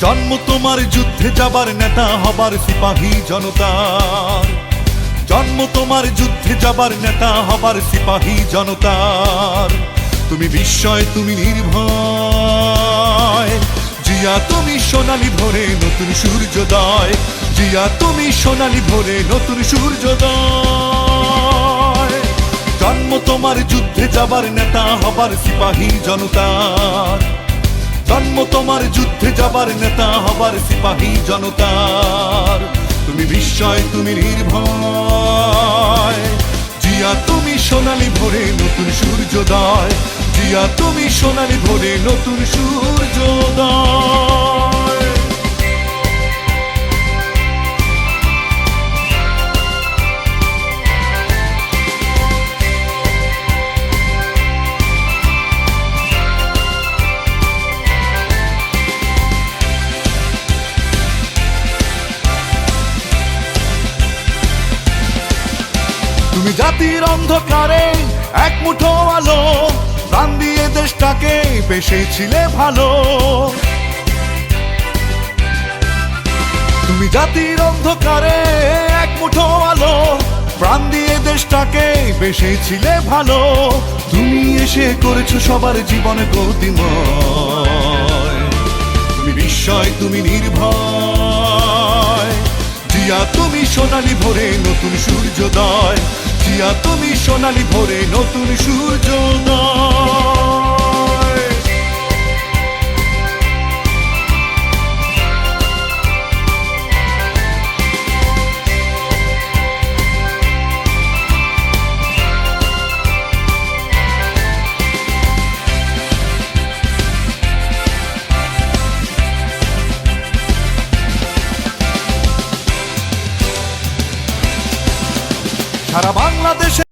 জন্ম তোমার যুদ্ধে যাবার নেতা হবার সিপাহী জনতার জন্ম তোমার যুদ্ধে যাবার নেতা হবার সিপাহী জনতার তুমি বিস্ময়, তুমি নির্ভয়। জিয়া, তুমি সোনালি ভোরে নতুন সূর্যোদয়। জিয়া, তুমি সোনালি ভোরে নতুন সূর্যোদয়। জন্ম তোমার যুদ্ধে যাবার নেতা হবার সিপাহী জনতার তোমার যুদ্ধে যাবার নেতা হবার সিপাহী জনতার। তুমি বিস্ময় তুমি নির্ভয়। জিয়া, তুমি সোনালি ভরে নতুন সূর্যোদয়। জিয়া, তুমি সোনালি ভোরে নতুন সূর্যোদয়। তুমি জাতির অন্ধকারে এক মুঠো আলো প্রাণ দিয়ে দেশটাকে পেশেছিলে ভালো। তুমি জাতির অন্ধকারে এক মুঠো আলো প্রাণ দিয়ে দেশটাকে বেসেছিলে ভালো। তুমি এসে করেছ সবার জীবনে গতিময়। তুমি বিস্ময়, তুমি নির্ভয়। জিয়া, তুমি সোনালি ভোরে নতুন সূর্যোদয়। জিয়া তুমি সোনালি ভরে নতুন সূর্যোদয় Karabağ বাংলাদেশে